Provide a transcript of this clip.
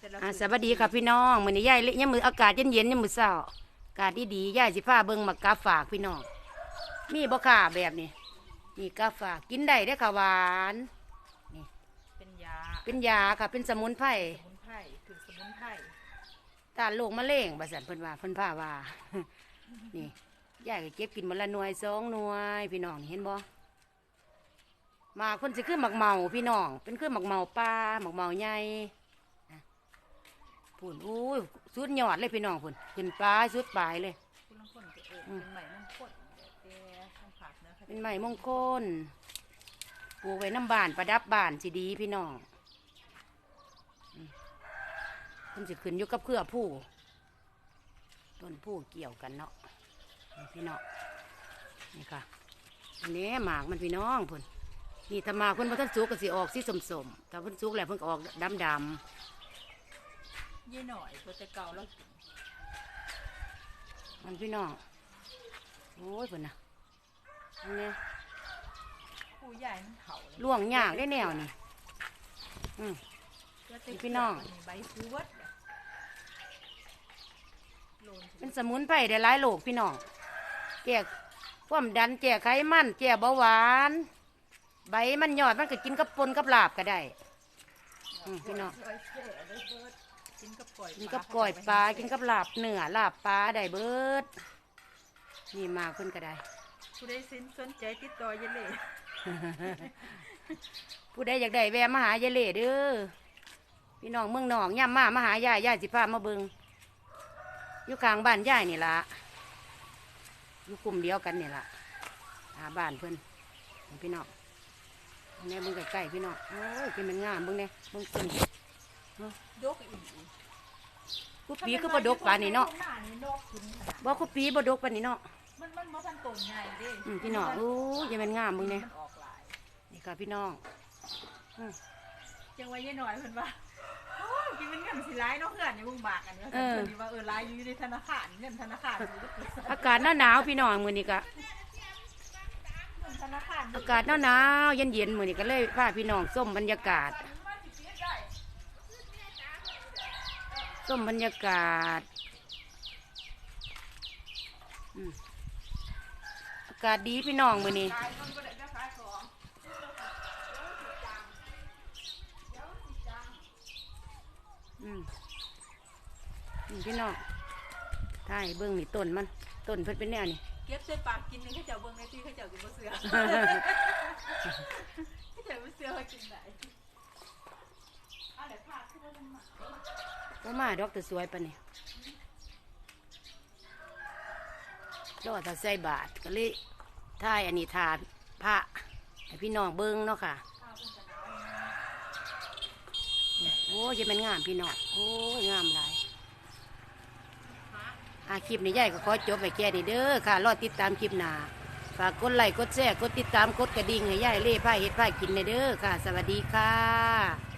แต่ละอ่าคืนสวัสดีค่ะพี่น้องมื้อนี้ยายเละยามมืออากาศเย็นๆยามมื้อเช้าอากาศดีๆยายสิพาเบิ่งมักกาฝากพี่น้อง มีบ่ค่ะแบบนี้นี่กาฝากกินได้เด้อค่ะหวาน เป็นยาเป็นยาค่ะเป็นสมุนไพรสมุนไพรคือสมุนไพรต้านโรคมะเร็งบ่ซั่นเพิ่นว่าเพิ่นพาว่า นี่ยายก็เก็บกินมื้อละหน่วยสองหน่วยพี่น้องนี่เห็นบ่หมากเพิ่นสิคือหมักเมาพี่น้อง เป็นคือหมักเมาป่าหมักเมาใหญ่อะ พุ่นอู้ยสุดยอดเลยพี่น้องพุ่นขึ้นปลายสุดปลายเลย คุณลังคนจะเอิญเป็นใหม่มงคลแต่ข้างผักนะคะเป็นไม้มงคลปลูกไว้น้ำบานประดับบ้านสิดีพี่น้องอืมมันจะขึ้นอยู่กับเครือผู้ต้นผู้เกี่ยวกันเนาะนี่พี่น้องนี่ค่ะอันนี้หมากมันพี่น้องพุ่นนี่ถ้ามาเพิ่นพอท่านสุกก็สิออกสีสมๆถ้าเพิ่นสุกแล้วเพิ่นก็ออกดำ ดยี่หน่อยตัวแต่เก่าแล้วกินำมันพี่น้องโอ้ยเพิ่นน่ะอันนี้ผู้ใหญ่มันเถาเลยล่วงยากได้แนวนี่อืมแล้วแต่พี่น้อง ใบฟูเวิร์ดเนี่ยโลนเป็นสมุนไพรได้หลายโรคพี่น้องแก้ความดันแก้ไขมันแก้เบาหวาน ใบมันยอดมันก็กินกับปนกับลาบก็ได้ อืมพี่น้องไว้แช่ไว้เบิด กินกับก่อยกินกับก้อยปลากินกับลาบเนื้อลาบปลาได้เบิดนี่มากเพิ่นก็ได้ผู้ใดสินสนใจติดต่อเยนเลยผู้ใดอยากได้แวะมาหายายเล่เด้อพี่น้องเมืองนอกย่ำมามาหายายยายสิพามาเบิงอยู่กลางบ้านยายนี่ละอยู่กลุ่มเดียวกันนี่ละหาบ้านเพิ่นนี่พี่น้องอันนี้เบิ่งใกล้ๆพี่น้องโอ้ยเป็นมันงามเบิ่งเนี่ยเบิ่งต้น ดกอีกคุปีคือบ่ดกปานนี้เนาะหน้านี่ดกขึ้นขนาดบ่คุปีบ่ดกปานนี้เนาะมันมันมาทันตรงใหญ่เด้อืมพี่น้องโอ้ยยังเป็นงามเบิ่งเนี่ยมันออกหลายนี่ค่ะพี่น้องอืมจังไว้ยี่หน่อยเพิ่นว่าโอ้ยกินมันเงินสิร้ายเนาะเพื่อนในวงบากกันเนาะเออเพิ่นสิว่าเออร้ายอยู่ในธนาคารเงินธนาคารอยู่ในอากาศหนาวๆพี่น้องมื้อนี้ก็เงินธนาคารอากาศหนาวๆเย็นๆมื้อนี้ก็เลยพาพี่น้องส้มบรรยากาศ ส้มบรรยากาศอืมอากาศดีพี่น้องมื้อนี้ขายมันก็ได้ขายของอืมนี่พี่น้องถ่ายเบิ่งนี่ต้นมันต้นเพิ่นเป็นแนวนี่เก็บใส่ปากกินนี่เขาเจ้าเบิ่งในที่เขาเจ้ากินบ่เสือเขาเจ้าบ่เสือเขากินได้เอาเดี๋ยวพาขึ้นมามันมา ก็มาดอกแต่สวยปะเนี่ยรอถ้าใส่บาทก็เลยถ่ายอันนี้ทานพระให้พี่น้องเบิ่งเนาะค่ะโอ้ยจะเป็นงามพี่น้องโอ้ยงามหลายอาคลิปนี้ใหญ่ก็ขอจบไปแค่นี้เด้อค่ะ รอติดตามคลิปหน้าฝากกดไลค์กดแชร์กดติดตามกดกระดิ่งให้ยายเล่ผ้าเฮ็ดผ้ากินในเด้อค่ะ สวัสดีค่ะ